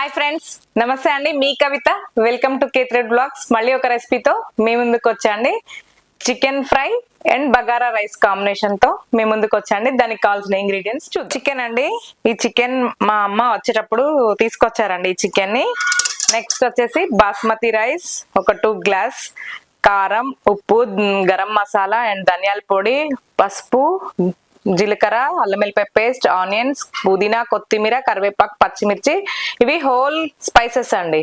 Hi friends నమస్తే అండి. మీ కవిత. వెల్కమ్ టు కేత్రెడ్ బ్లాగ్స్ మళ్ళీ ఒక రెసిపీతో మీ ముందుకు వచ్చాండి chicken fry and bagara rice కాంబినేషన్తో మీ ముందుకు వచ్చాండి దానికి కావాల్సిన ఇంగ్రీడియంట్స్ చూ చికెన్ అండి. ఈ చికెన్ మా అమ్మ వచ్చేటప్పుడు తీసుకొచ్చారండి ఈ చికెన్ని. నెక్స్ట్ వచ్చేసి బాస్మతి రైస్ ఒక టూ గ్లాస్ కారం ఉప్పు గరం మసాలా అండ్ ధనియాల పొడి పసుపు జీలకర్ర అల్లం వెల్లిపాయ పేస్ట్ ఆనియన్స్ పుదీనా కొత్తిమీర కరివేపాకు పచ్చిమిర్చి. ఇవి హోల్ స్పైసెస్ అండి.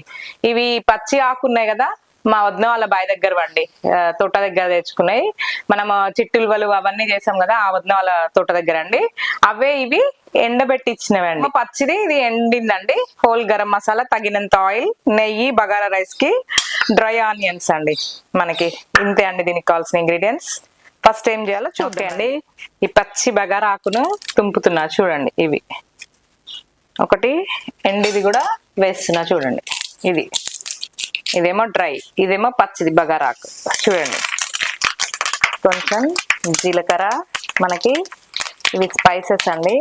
ఇవి పచ్చి ఆకున్నాయి కదా మా వదిన వాళ్ళ బాయ్ దగ్గర వండి తోట దగ్గర తెచ్చుకున్నాయి. మనం చిట్టులువలు అవన్నీ చేసాం కదా ఆ వదిన వాళ్ళ తోట దగ్గర అండి. అవే ఇవి ఎండబెట్టి ఇచ్చినవండి పచ్చిది ఇది ఎండిందండి. హోల్ గరం మసాలా తగినంత ఆయిల్ నెయ్యి బగారా రైస్కి డ్రై ఆనియన్స్ అండి మనకి. ఇంతే అండి దీనికి కావాల్సిన ఇంగ్రీడియంట్స్. ఫస్ట్ ఏం చేయాలో? చూడండి ఈ పచ్చి బగారా ఆకును తుంపుతున్నా చూడండి ఇవి. ఒకటి ఎండిది కూడా వేస్తున్నా చూడండి. ఇది. ఇదేమో డ్రై ఇదేమో పచ్చిది బగారా ఆకు చూడండి. కొంచెం జీలకర్ర మనకి ఇవి స్పైసెస్ అండి.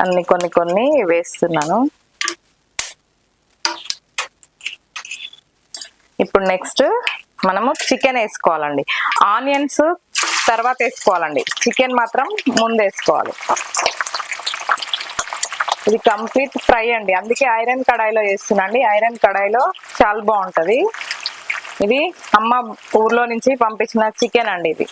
అన్ని కొన్ని కొన్ని వేస్తున్నాను. ఇప్పుడు నెక్స్ట్ మనము చికెన్ వేసుకోవాలండి. ఆనియన్స్ తర్వాత వేసుకోవాలండి. చికెన్ మాత్రం ముందు వేసుకోవాలి. ఇది కంప్లీట్ ఫ్రై అండి. అందుకే ఐరన్ కడాయిలో చేస్తున్నాండి ఐరన్ కడాయిలో చాలా బాగుంటుంది. ఇది అమ్మ ఊర్లో నుంచి పంపించిన చికెన్ అండి ఇది.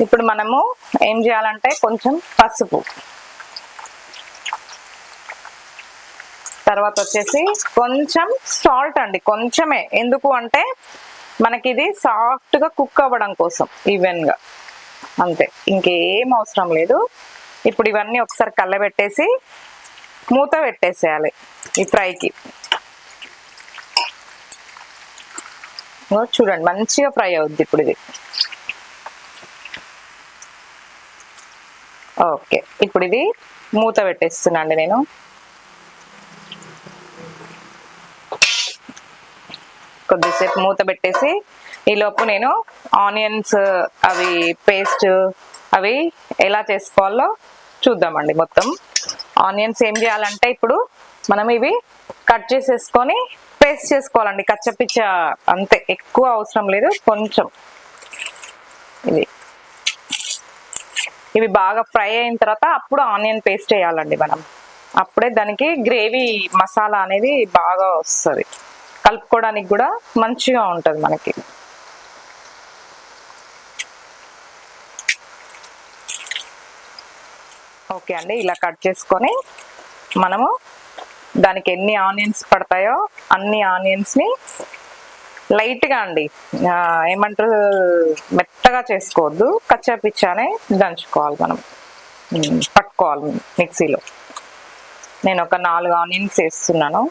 ఇప్పుడు మనము ఏం చేయాలంటే కొంచెం పసుపు. తర్వాత వచ్చేసి కొంచెం సాల్ట్ అండి. కొంచెమే. ఎందుకు అంటే మనకి ఇది సాఫ్ట్గా కుక్ అవ్వడం కోసం ఈవెన్గా. అంతే. ఇంకేం అవసరం లేదు. ఇప్పుడు ఇవన్నీ ఒకసారి కళ్ళబెట్టేసి మూత పెట్టేసేయాలి ఈ ఫ్రైకి. చూడండి మంచిగా ఫ్రై అవుద్ది ఇప్పుడు ఇది. ఓకే. ఇప్పుడు ఇది మూత పెట్టేస్తున్నాండి నేను. కొద్దిసేపు మూత పెట్టేసి ఈలోపు నేను ఆనియన్స్ అవి పేస్ట్ అవి ఎలా చేసుకోవాలో చూద్దామండి మొత్తం. ఆనియన్స్ ఏం చేయాలంటే ఇప్పుడు మనం ఇవి కట్ చేసేసుకొని పేస్ట్ చేసుకోవాలండి. కచ్చపిచ్చ అంతే ఎక్కువ అవసరం లేదు కొంచెం. ఇది ఇవి బాగా ఫ్రై అయిన తర్వాత అప్పుడు ఆనియన్ పేస్ట్ వేయాలండి మనం. అప్పుడే దానికి గ్రేవీ మసాలా అనేది బాగా వస్తుంది. కలుపుకోవడానికి కూడా మంచిగా ఉంటుంది మనకి. ఓకే అండి ఇలా కట్ చేసుకొని మనము దానికి ఎన్ని ఆనియన్స్ పడతాయో అన్ని ఆనియన్స్ని లైట్గా అండి ఏమంటారు మెత్తగా చేసుకోవద్దు. కచ్చా పిచ్చానే దంచుకోవాలి మనం. పట్టుకోవాలి మిక్సీలో. నేను ఒక నాలుగు ఆనియన్స్ వేస్తున్నాను.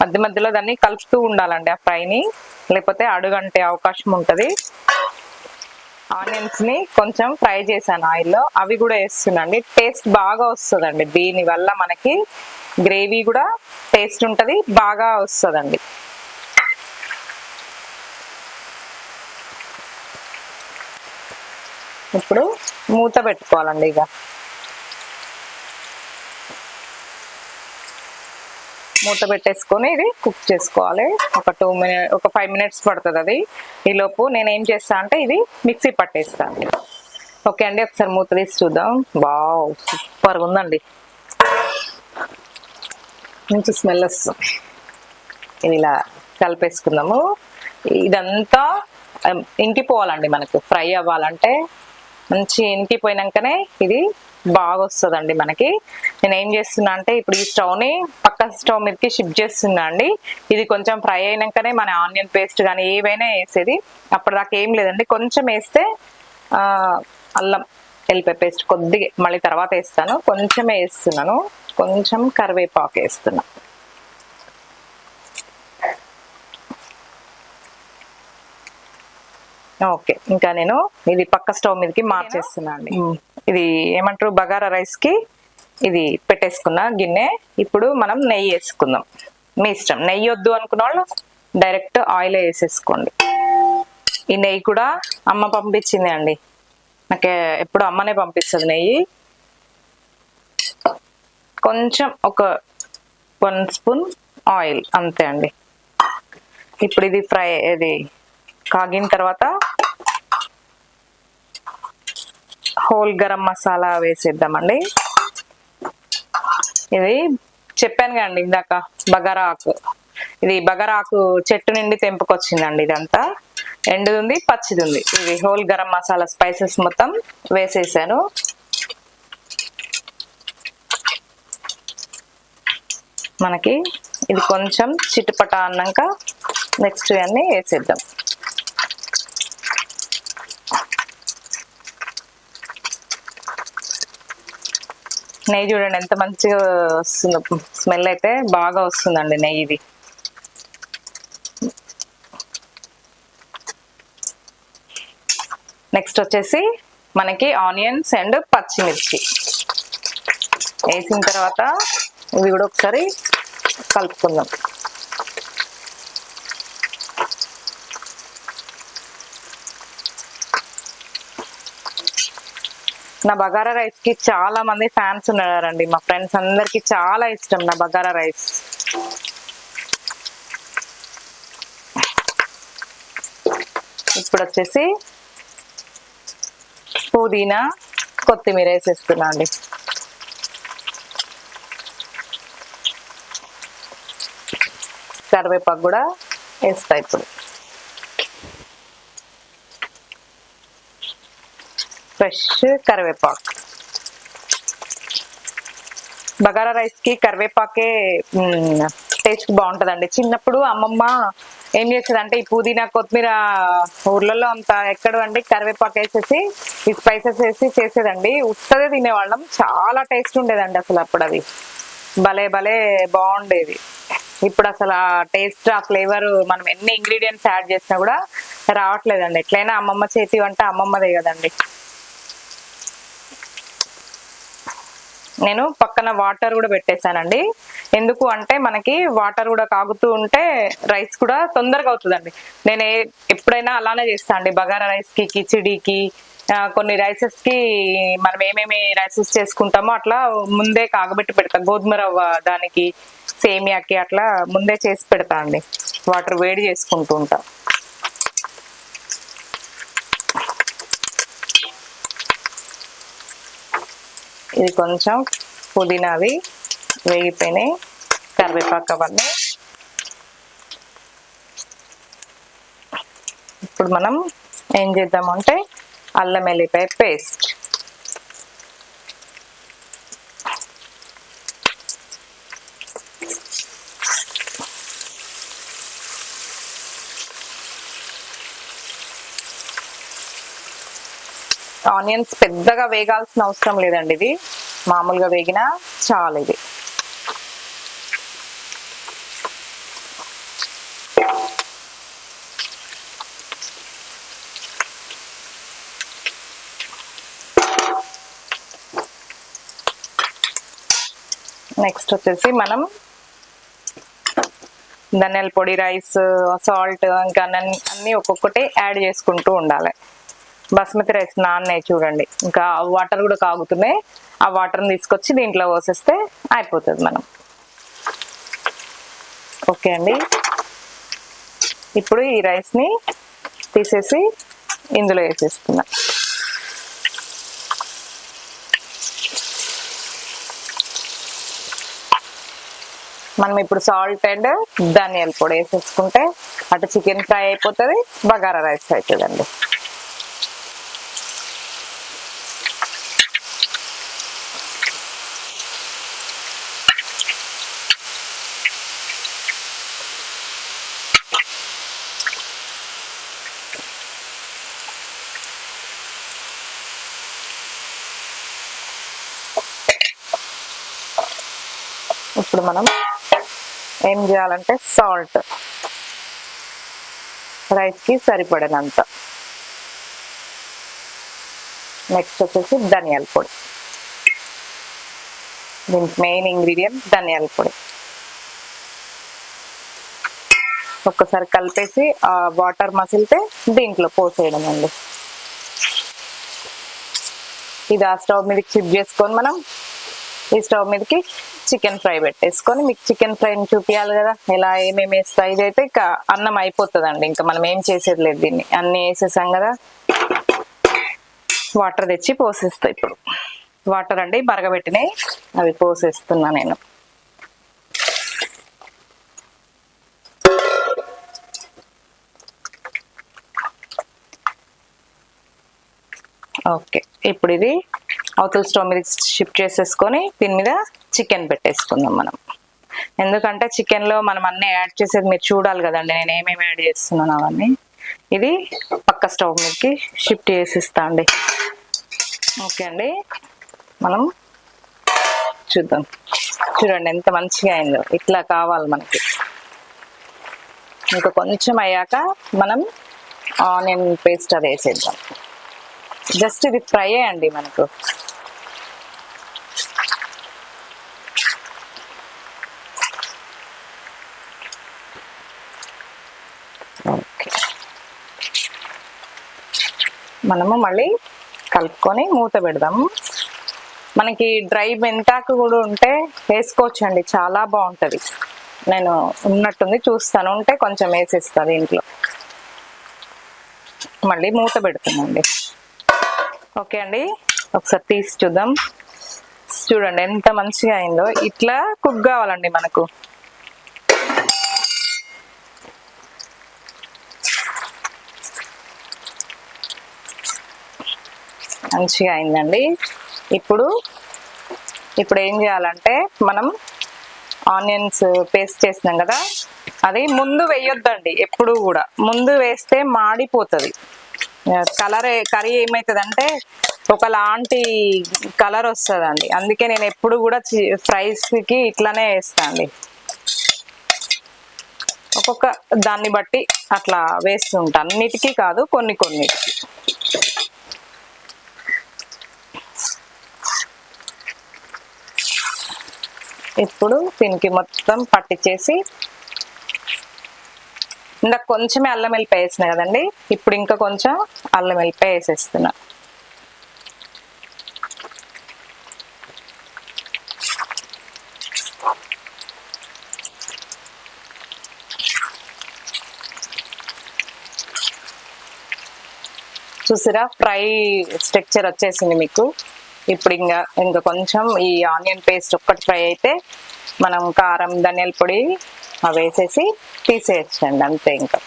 మధ్య మధ్యలో దాన్ని కలుపుతూ ఉండాలండి ఆ ఫ్రైని. లేకపోతే అడుగంటే అవకాశం ఉంటుంది. ఆనియన్స్ని కొంచెం ఫ్రై చేశాను ఆయిల్లో. అవి కూడా వేస్తున్నాండి. టేస్ట్ బాగా వస్తుందండి. దీని వల్ల మనకి గ్రేవీ కూడా టేస్ట్ ఉంటుంది బాగా వస్తుందండి. ఇప్పుడు మూత పెట్టుకోవాలండి ఇక. మూత పెట్టేసుకొని ఇది కుక్ చేసుకోవాలి. ఒక టూ మినిట్ ఒక ఫైవ్ మినిట్స్ పడుతుంది అది. ఈలోపు నేను ఏం చేస్తా అంటే ఇది మిక్సీ పట్టేస్తాను ఓకే అండి ఒకసారి మూత తీసి చూద్దాం. బావ్ సూపర్గా ఉందండి. మంచి స్మెల్ వస్తుంది. ఇది ఇలా కలిపేసుకుందాము. ఇదంతా ఇంకిపోవాలండి మనకు. ఫ్రై అవ్వాలంటే మంచి ఇంకిపోయినాకనే ఇది బాగా వస్తుందండి మనకి. నేను ఏం చేస్తున్నా అంటే ఇప్పుడు ఈ స్టవ్ని పక్క స్టవ్ మీదకి షిఫ్ట్ చేస్తున్నా అండి. ఇది కొంచెం ఫ్రై అయినాకనే మన ఆనియన్ పేస్ట్ కానీ ఏవైనా వేసేది. అప్పటిదాకా ఏం లేదండి. కొంచెం వేస్తే అల్లం ఎల్లిపాయ పేస్ట్ కొద్దిగా మళ్ళీ తర్వాత వేస్తాను. కొంచెం వేస్తున్నాను. కొంచెం కరివేపాకు వేస్తున్నాను ఓకే. ఇంకా నేను ఇది పక్క స్టవ్ మీదకి మార్చేస్తున్నా అండి ఇది ఏమంటారు? బగారా రైస్కి ఇది పెట్టేసుకున్న గిన్నె. ఇప్పుడు మనం నెయ్యి వేసుకుందాం. మీ ఇష్టం. నెయ్యి వద్దు అనుకున్న వాళ్ళు డైరెక్ట్ ఆయిల్ వేసేసుకోండి. ఈ నెయ్యి కూడా అమ్మ పంపించింది అండి. నాకు ఎప్పుడు అమ్మనే పంపిస్తుంది నెయ్యి. కొంచెం ఒక వన్ స్పూన్ ఆయిల్ అంతే అండి. ఇప్పుడు ఇది ఫ్రై ఇది కాగిన తర్వాత హోల్ గరం మసాలా వేసేద్దామండి. ఇది చెప్పాను కదండి ఇందాక బగరాకు ఇది బగరాకు చెట్టు నుండి తెంపుకొచ్చిందండి ఇదంతా. ఎండుది ఉంది పచ్చిది ఉంది ఇది హోల్ గరం మసాలా స్పైసెస్ మొత్తం వేసేసాను. మనకి ఇది కొంచెం చిటుపట అన్నాక నెక్స్ట్ ఇవన్నీ వేసేద్దాం. నెయ్యి చూడండి ఎంత మంచిగా వస్తుందో. స్మెల్ అయితే బాగా వస్తుందండి నెయ్యి ఇది నెక్స్ట్ వచ్చేసి మనకి ఆనియన్స్ అండ్ పచ్చిమిర్చి. వేసిన తర్వాత ఇవి కూడా ఒకసారి కలుపుకుందాం. నా బగారా రైస్కి చాలా మంది ఫ్యాన్స్ ఉన్నారండి. మా ఫ్రెండ్స్ అందరికి చాలా ఇష్టం నా బగారా రైస్. ఇప్పుడు వచ్చేసి పుదీనా కొత్తిమీర వేసేస్తున్నా అండి. కరివేపాకు కూడా వేస్తా ఇప్పుడు. ఫ్రెష్ కరివేపాకు. బగారా రైస్కి కరివేపాకే టేస్ట్ బాగుంటుందండి. చిన్నప్పుడు అమ్మమ్మ ఏం చేసేదంటే ఈ పుదీనా కొత్తిమీర ఊర్లలో అంత ఎక్కడ అండి కరివేపాకు వేసేసి ఈ స్పైసెస్ వేసి చేసేదండి. ఉత్తదే తినేవాళ్ళం. చాలా టేస్ట్ ఉండేదండి అసలు అప్పుడు అది. భలే భలే బాగుండేది. ఇప్పుడు అసలు ఆ టేస్ట్ ఆ ఫ్లేవర్ మనం ఎన్ని ఇంగ్రీడియంట్స్ యాడ్ చేసినా కూడా రావట్లేదండి. ఎట్లయినా అమ్మమ్మ చేతి వంట అమ్మమ్మదే కదండి. నేను పక్కన వాటర్ కూడా పెట్టేశానండి. ఎందుకు అంటే మనకి వాటర్ కూడా కాగుతూ ఉంటే రైస్ కూడా తొందరగా అవుతుందండి. నేను ఎప్పుడైనా అలానే చేస్తా అండి. బగారా రైస్కి కిచిడీకి కొన్ని రైసెస్కి మనం ఏమేమి రైసెస్ చేసుకుంటామో అట్లా ముందే కాగబెట్టి పెడతా. గోధుమ రవ్వ దానికి సేమియాకి అట్లా ముందే చేసి పెడతా అండి. వాటర్ వేడి చేసుకుంటూ ఉంటా. ఇది కొంచెం పుదీనావి వేగిపోయినాయి కరివేపాకు అవన్నీ. ఇప్పుడు మనం ఏం చేద్దామంటే అల్లం వెల్లిపాయ పేస్ట్. ఆనియన్స్ పెద్దగా వేగాల్సిన అవసరం లేదండి ఇది. మామూలుగా వేగినా చాలు ఇది. నెక్స్ట్ వచ్చేసి మనం ధనియాల పొడి రైస్ సాల్ట్ ఇంకా అన్ని ఒక్కొక్కటి యాడ్ చేసుకుంటూ ఉండాలి. బాస్మతి రైస్ నాన్నే చూడండి. ఇంకా వాటర్ కూడా కాగుతున్నాయి. ఆ వాటర్ని తీసుకొచ్చి దీంట్లో పోసేస్తే అయిపోతుంది మనం. ఓకే అండి. ఇప్పుడు ఈ రైస్ని తీసేసి ఇందులో వేసేస్తున్నా. మనం ఇప్పుడు సాల్ట్ అండ్ ధనియాల పొడి వేసేసుకుంటే అటు చికెన్ ఫ్రై అయిపోతుంది బగారా రైస్ అవుతుందండి ఇప్పుడు మనం ఏం చేయాలంటే సాల్ట్ రైస్కి సరిపడినంత. నెక్స్ట్ వచ్చేసి ధనియాల పొడి. దీనికి మెయిన్ ఇంగ్రీడియంట్ ధనియాల పొడి. ఒక్కసారి కలిపేసి ఆ వాటర్ మసిలితే దీంట్లో పోసేయడం అండి. ఇది ఆ స్టవ్ మీదకి షిఫ్ట్ చేసుకొని మనం ఈ స్టవ్ మీదకి చికెన్ ఫ్రై పెట్టేసుకొని మీకు చికెన్ ఫ్రైని చూపించాలి కదా. ఎలా ఏమేమి వేస్తా ఇదైతే ఇక అన్నం అయిపోతుందండి. ఇంకా మనం ఏం చేసేది లేదు దీన్ని. అన్ని వేసేసాం కదా. వాటర్ తెచ్చి పోసేస్తా ఇప్పుడు. వాటర్ అండి బరగబెట్టినాయి అవి పోసేస్తున్నా నేను. ఓకే ఇప్పుడు ఇది అవతల స్టవ్ మీద షిఫ్ట్ చేసేసుకొని దీని మీద చికెన్ పెట్టేసుకుందాం మనం. ఎందుకంటే చికెన్లో మనం అన్నీ యాడ్ చేసేది మీరు చూడాలి కదండి నేను ఏమేమి యాడ్ చేస్తున్నాను అవన్నీ. ఇది పక్క స్టవ్ మీదకి షిఫ్ట్ చేసిస్తా అండి. ఓకే అండి. మనం చూద్దాం. చూడండి ఎంత మంచిగా అయిందో. ఇట్లా కావాలి మనకి. ఇంకా కొంచెం అయ్యాక మనం ఆనియన్ పేస్ట్ అది వేసేద్దాం. జస్ట్ ఇది ఫ్రై అండి మనకు. మనము మళ్ళీ కలుపుకొని మూత పెడదాము మనకి డ్రై మెంతాకు కూడా ఉంటే వేసుకోవచ్చు అండి చాలా బాగుంటుంది. నేను ఉన్నట్టుంది చూస్తాను ఉంటే కొంచెం వేసేస్తా దీంట్లో. మళ్ళీ మూత పెడుతుందండి ఓకే అండి. ఒకసారి తీసి చూద్దాం. చూడండి ఎంత మంచిగా అయిందో. ఇట్లా కుక్ కావాలండి మనకు. మంచిగా అయిందండి. ఇప్పుడు ఇప్పుడు ఏం చేయాలంటే మనం ఆనియన్స్ పేస్ట్ చేసినాం కదా. అది ముందు వేయొద్దండి ఎప్పుడు కూడా. ముందు వేస్తే మాడిపోతుంది. కలర్ కర్రీ ఏమవుతుంది అంటే ఒకలాంటి కలర్ వస్తుందండి. అందుకే నేను ఎప్పుడు కూడా ఫ్రైస్కి ఇట్లానే వేస్తాను అండి ఒక్కొక్క దాన్ని బట్టి అట్లా వేస్తుంటాను అన్నిటికీ కాదు కొన్ని కొన్నిటికి. ఇప్పుడు దీనికి మొత్తం పట్టించేసి ఇందాక కొంచెమే అల్లం వెల్లిపాయ వేసిన కదండి? ఇప్పుడు ఇంకా కొంచెం అల్లం వెల్లిపాయ వేసేస్తున్నా. చూసిరా? ఫ్రై స్ట్రక్చర్ వచ్చేసింది మీకు. ఇప్పుడు ఇంకా ఇంకా కొంచెం ఈ ఆనియన్ పేస్ట్ ఒక్కటి ఫ్రై అయితే మనం కారం ధనియాల పొడి వేసేసి తీసేయచ్చండి అంతే ఇంకా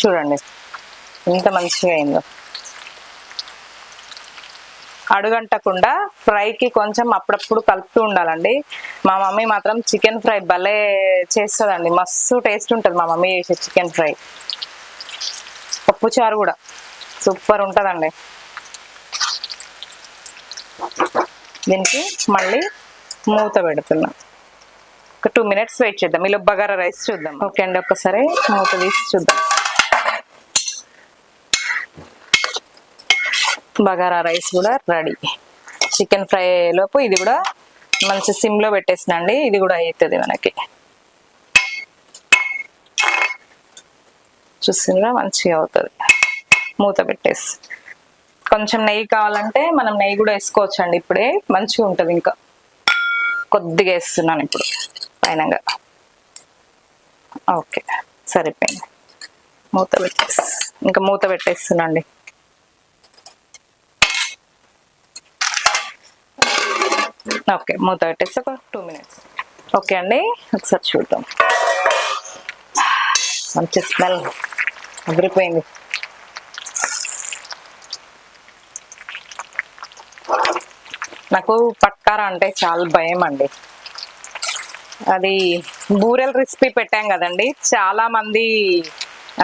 చూడండి ఎంత మంచిగా అయిందో అడుగంటకుండా ఫ్రైకి కొంచెం అప్పుడప్పుడు కలుపుతూ ఉండాలండి. మా మమ్మీ మాత్రం చికెన్ ఫ్రై భలే చేస్తుందండి. మస్తు టేస్ట్ ఉంటుంది మా మమ్మీ చేసే చికెన్ ఫ్రై. పప్పు చారు కూడా. సూపర్ ఉంటుందండి. దీనికి మళ్ళీ మూత పెడుతున్నా. ఒక టూ మినిట్స్ వెయిట్ చేద్దాం. ఇలా బగారా రైస్ చూద్దాం. ఓకే అండి ఒక్కసారి మూత తీసి చూద్దాం. బగారా రైస్ కూడా రెడీ చికెన్ ఫ్రై లోపు ఇది కూడా మంచి సిమ్లో పెట్టేసినండి ఇది కూడా అవుతుంది మనకి. చూసినా మంచిగా అవుతుంది. మూత పెట్టేసి. కొంచెం నెయ్యి కావాలంటే మనం నెయ్యి కూడా వేసుకోవచ్చు అండి ఇప్పుడే మంచిగా ఉంటుంది ఇంకా. కొద్దిగా వేస్తున్నాను ఇప్పుడు పైనగా. ఓకే సరిపోయింది. మూత పెట్టేసి ఇంకా మూత పెట్టేస్తున్నాండి. ఓకే మూత పెట్టేసి ఒక టూ మినిట్స్. ఓకే అండి ఒకసారి చూద్దాం. మంచి స్మెల్ అదిరిపోయింది. నాకు పట్కార అంటే చాలా భయం అండి. అది బూరెల్ రెసిపీ పెట్టాం కదండి. చాలా మంది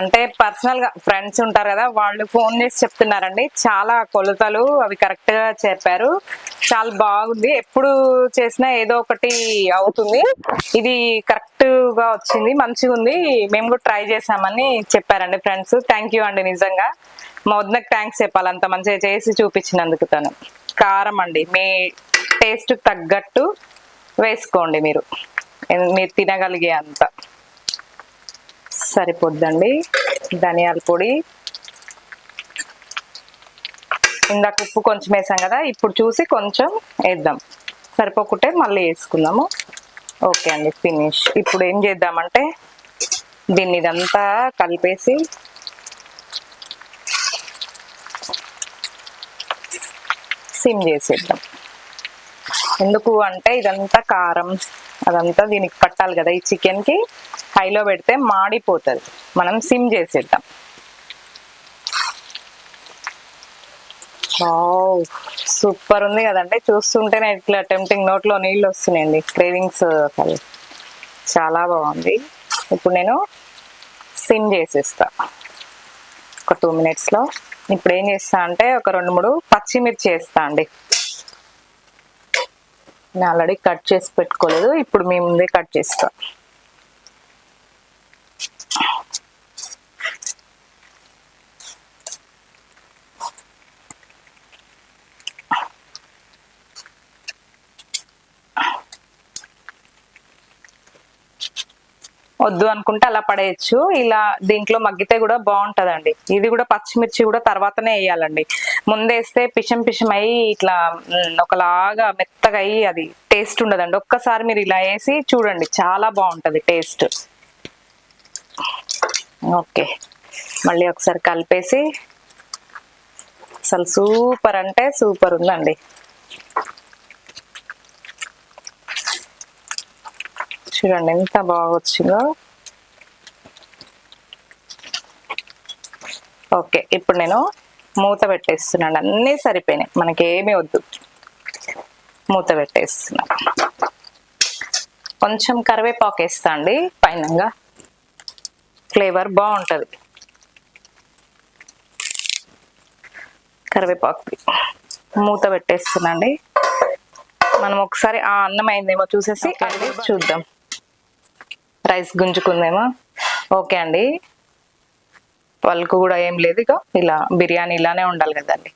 అంటే పర్సనల్గా ఫ్రెండ్స్ ఉంటారు కదా వాళ్ళు ఫోన్ చేసి చెప్తున్నారండి. చాలా కొలతలు అవి కరెక్ట్గా చెప్పారు. చాలా బాగుంది. ఎప్పుడు చేసినా ఏదో ఒకటి అవుతుంది. ఇది కరెక్ట్గా వచ్చింది మంచిగా ఉంది. మేము కూడా ట్రై చేసామని చెప్పారండి ఫ్రెండ్స్ థ్యాంక్ యూ అండి నిజంగా. మా వద్దకు థ్యాంక్స్ చెప్పాలి. అంత మంచిగా చేసి చూపించినందుకు తను. కారం అండి. మీ టేస్ట్ తగ్గట్టు వేసుకోండి మీరు. మీరు తినగలిగే అంత. సరిపోద్దండి. ధనియాల పొడి. ఇందాక ఉప్పు కొంచెం వేసాం కదా ఇప్పుడు చూసి కొంచెం వేద్దాం. సరిపోకుంటే మళ్ళీ వేసుకుందాము. ఓకే అండి ఫినిష్. ఇప్పుడు ఏం చేద్దామంటే దీన్ని ఇదంతా కలిపేసి సిమ్ చేసేద్దాం. ఎందుకు అంటే ఇదంతా కారం. అదంతా దీనికి పట్టాలి కదా. ఈ చికెన్కి హైలో పెడితే మాడిపోతుంది. మనం సిమ్ చేసేద్దాం. సూపర్ ఉంది కదండి. చూస్తుంటేనే ఇట్లా టెంప్టింగ్ నోట్లో నీళ్ళు వస్తున్నాయండి. క్రేవింగ్స్ చాలా బాగుంది. ఇప్పుడు నేను సిమ్ చేసేస్తా. ఒక టూ మినిట్స్లో. ఇప్పుడు ఏం చేస్తా అంటే ఒక రెండు మూడు పచ్చిమిర్చి వేస్తా అండి. నేను ఆల్రెడీ కట్ చేసి పెట్టుకోలేదు. ఇప్పుడు మీ ముందే కట్ చేస్తాను వద్దు అనుకుంటే అలా పడేయచ్చు. ఇలా దీంట్లో మగ్గితే కూడా బాగుంటదండి. ఇది కూడా పచ్చిమిర్చి కూడా తర్వాతనే వేయాలండి. ముందేస్తే పిషం పిషం అయ్యి ఇట్లా ఒకలాగా మెత్తగా అయ్యి అది టేస్ట్ ఉండదండి. ఒక్కసారి మీరు ఇలా వేసి చూడండి చాలా బాగుంటది టేస్ట్. ఓకే. మళ్ళీ ఒకసారి కలిపేసి అసలు సూపర్ అంటే సూపర్ ఉందండి. చూడండి ఎంత బాగా వచ్చిందో ఓకే ఇప్పుడు నేను మూత పెట్టేస్తున్నాను. అన్నీ సరిపోయినాయి. మనకి ఏమీ వద్దు. మూత పెట్టేస్తున్నా. కొంచెం కరివేపాకు వేస్తా అండి పైనంగా. ఫ్లేవర్ బాగుంటుంది. కరివేపాకు మూత పెట్టేస్తున్నాండి మనం ఒకసారి ఆ అన్నం అయిందేమో చూసేసి అది చూద్దాం. రైస్ గుంజుకుందేమో? ఓకే అండి. పలుకు కూడా ఏం లేదు ఇక ఇలా బిర్యానీ ఇలానే ఉండాలి కదండి.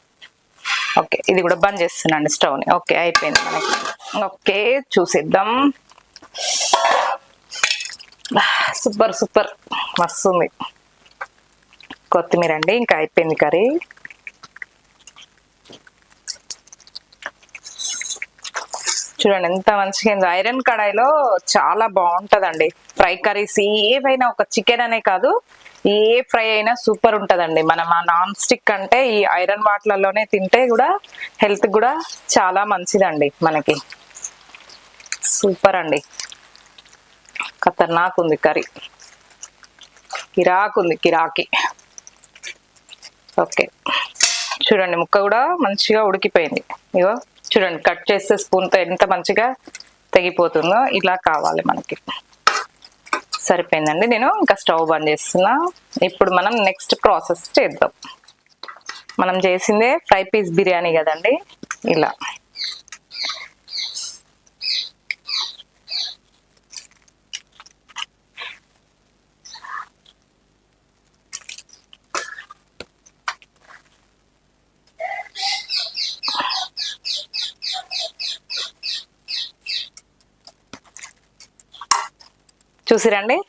ఓకే ఇది కూడా బంద్ చేస్తున్నాండి స్టవ్ని. ఓకే అయిపోయింది మనకి. ఓకే చూసిద్దాం. Super super. మస్తు ఉంది కొత్తిమీర అండి ఇంకా అయిపోయింది కర్రీ. చూడండి ఎంత మంచిగా ఐరన్ కడాయిలో చాలా బాగుంటుందండి. ఫ్రై కర్రీస్ ఏవైనా ఒక చికెన్ అనే కాదు ఏ ఫ్రై అయినా సూపర్ ఉంటదండి. మనం ఆ నాన్ స్టిక్ అంటే ఈ ఐరన్ వాటిలలోనే తింటే కూడా హెల్త్ కూడా చాలా మంచిదండి మనకి. సూపర్ అండి. ఖతర్నాక్ ఉంది కర్రీ. కిరాక్ ఉంది కిరాకి. ఓకే. చూడండి ముక్క కూడా మంచిగా ఉడికిపోయింది. ఇగో చూడండి కట్ చేస్తే స్పూన్తో ఎంత మంచిగా తెగిపోతుందో ఇలా కావాలి మనకి. సరిపోయిందండి. నేను ఇంకా స్టవ్ బంద్ చేస్తున్నా. ఇప్పుడు మనం నెక్స్ట్ ప్రాసెస్ చేద్దాం. మనం చేసిందే ఫ్రై పీస్ బిర్యానీ కదండి? ఇలా. చూసిరండి?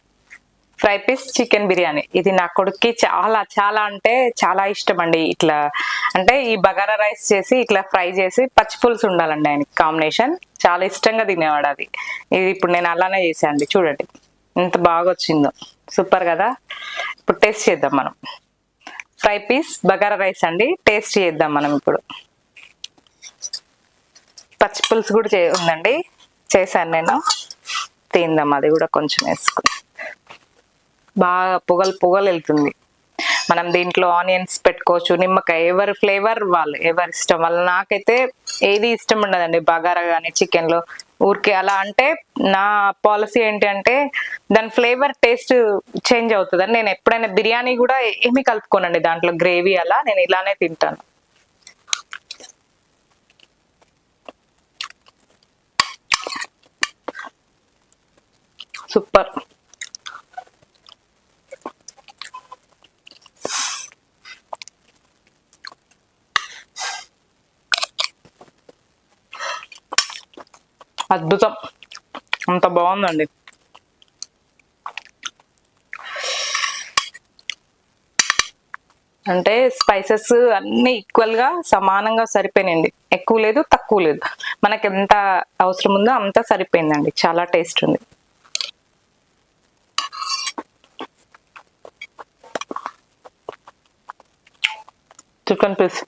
Fry piece chicken biryani. ఇది నా కొడుక్కి చాలా చాలా అంటే చాలా ఇష్టం అండి ఇట్లా. అంటే ఈ బగారా రైస్ చేసి ఇట్లా ఫ్రై చేసి పచ్చి పులుసు ఉండాలండి ఆయనకి కాంబినేషన్. చాలా ఇష్టంగా తినేవాడు అది. ఇది ఇప్పుడు నేను అలానే చేశాను చూడండి. ఎంత బాగా వచ్చిందో సూపర్ కదా? ఇప్పుడు టేస్ట్ చేద్దాం మనం. ఫ్రై పీస్ బగారా రైస్ అండి. టేస్ట్ చేద్దాం మనం ఇప్పుడు. పచ్చి పులుసు కూడా చే ఉందండి. చేశాను నేను. తిందాం అది కూడా కొంచెం వేసుకుని బాగా పొగలు పొగలు వెళ్తుంది. మనం దీంట్లో ఆనియన్స్ పెట్టుకోవచ్చు నిమ్మకాయ ఎవరి ఫ్లేవర్ వాళ్ళు ఎవరి ఇష్టం వాళ్ళు. నాకైతే ఏది ఇష్టం ఉండదండి బగారా కానీ చికెన్లో. ఊరికే అలా అంటే నా పాలసీ ఏంటి అంటే దాని ఫ్లేవర్ టేస్ట్ చేంజ్ అవుతుంది నేను ఎప్పుడైనా బిర్యానీ కూడా ఏమి కలుపుకోనండి దాంట్లో గ్రేవీ అలా నేను ఇలానే తింటాను. సూపర్. అద్భుతం. అంత బాగుందండి. అంటే స్పైసెస్ అన్ని ఈక్వల్గా సమానంగా సరిపోయినాయండి. ఎక్కువ లేదు తక్కువ లేదు. మనకి ఎంత అవసరం ఉందో అంత సరిపోయిందండి. చాలా టేస్ట్ ఉంది. చికెన్ పీస్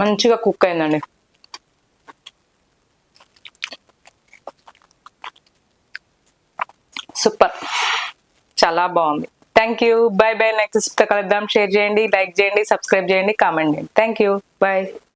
మంచిగా కుక్ అయిందండి. సూపర్. చాలా బాగుంది. Thank you bye bye next కలుద్దాం. షేర్ చేయండి లైక్ చేయండి సబ్స్క్రైబ్ చేయండి కామెంట్ చేయండి. Thank you bye